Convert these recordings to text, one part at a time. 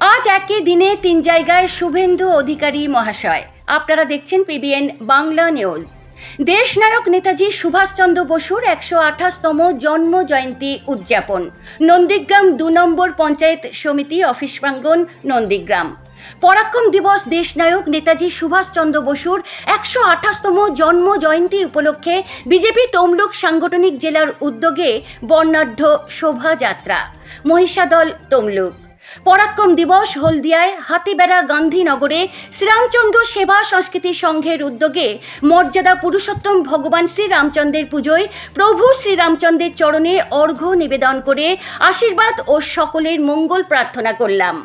আজ একই দিনে তিন জায়গায় শুভেন্দু অধিকারী মহাশয়। আপনারা দেখছেন পিবিএন বাংলা নিউজ। দেশনায়ক নেতাজি সুভাষচন্দ্র বসুর একশো আঠাশতম জন্ম জয়ন্তী উদযাপন। নন্দীগ্রাম দু নম্বর পঞ্চায়েত সমিতি অফিস প্রাঙ্গণ, নন্দীগ্রাম। পরাক্রম দিবস দেশনায়ক নেতাজি সুভাষচন্দ্র বসুর একশো আঠাশতম জন্ম জয়ন্তী উপলক্ষে বিজেপি তমলুক সাংগঠনিক জেলার উদ্যোগে বর্ণাঢ্য শোভাযাত্রা। মহিষাদল তমলুক। পরাক্রম দিবস হলদিয়ায় হাতিবেড়া গান্ধীনগরে শ্রীরামচন্দ্র সেবা সংস্কৃতি সংঘের উদ্যোগে মর্যাদা পুরুষোত্তম ভগবান শ্রীরামচন্দ্রের পুজোয় প্রভু শ্রীরামচন্দ্রের চরণে অর্ঘ্য নিবেদন করে আশীর্বাদ ও সকলের মঙ্গল প্রার্থনা করলাম।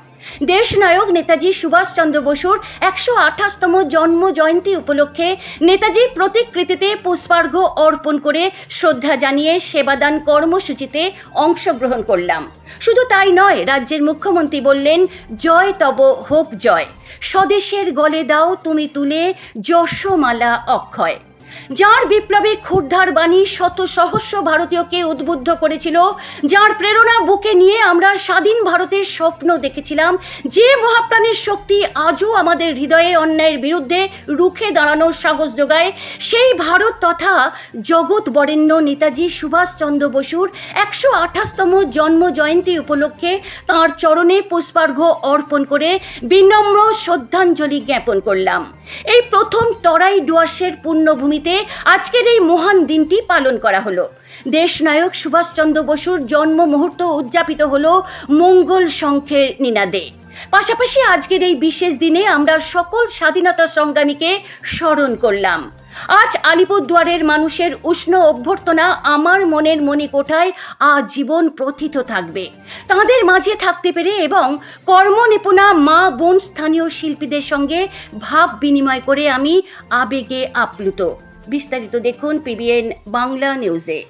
দেশনায়ক নেতাজি সুভাষচন্দ্র বসুর একশো আঠাশতম জন্ম জয়ন্তী উপলক্ষে নেতাজির প্রতিকৃতিতে পুষ্পার্ঘ অর্পণ করে শ্রদ্ধা জানিয়ে সেবাদান কর্মসূচিতে অংশগ্রহণ করলাম। শুধু তাই নয়, রাজ্যের মুখ্যমন্ত্রী বললেন, জয় তব হোক জয়। স্বদেশের গলে দাও তুমি তুলে, যশমালা অক্ষয়। যার বিপ্লবের ক্ষুদ্ধার বাণী শত সহস্র ভারতীয়কে উদ্বুদ্ধ করেছিল, যার প্রেরণা বুকে নিয়ে আমরা স্বাধীন ভারতের স্বপ্ন দেখেছিলাম, যে মহাপ্রাণের শক্তি আজও আমাদের হৃদয়ে অন্যায়ের বিরুদ্ধে রুখে দাঁড়ানোর সাহস যোগায়, সেই ভারত তথা জগৎ বরেণ্য নেতাজি সুভাষচন্দ্র বসুর একশো আঠাশতম জন্ম জয়ন্তী উপলক্ষে তাঁর চরণে পুষ্পার্ঘ অর্পণ করে বিনম্র শ্রদ্ধাঞ্জলি জ্ঞাপন করলাম। এই প্রথম তরাই ডুয়ার্সের পুণ্যভূমিতে আজকের এই মহান দিনটি পালন করা হলো। দেশনায়ক সুভাষচন্দ্র বসুর জন্ম মুহূর্ত উদযাপিত হলো মঙ্গল শঙ্খের নিনাদে। পাশাপাশি আজকের এই বিশেষ দিনে আমরা সকল স্বাধীনতা সংগ্রামীকে স্মরণ করলাম। আজ আলিপুরদুয়ারের মানুষের উষ্ণ অভ্যর্থনা আমার মনের মণিকোঠায় আজীবন প্রথিত থাকবে। তাদের মাঝে থাকতে পেরে এবং কর্মনিপুণা মা বোন স্থানীয় শিল্পীদের সঙ্গে ভাব বিনিময় করে আমি আবেগে আপ্লুত। বিস্তারিত দেখুন পিবিএন বাংলা নিউজে।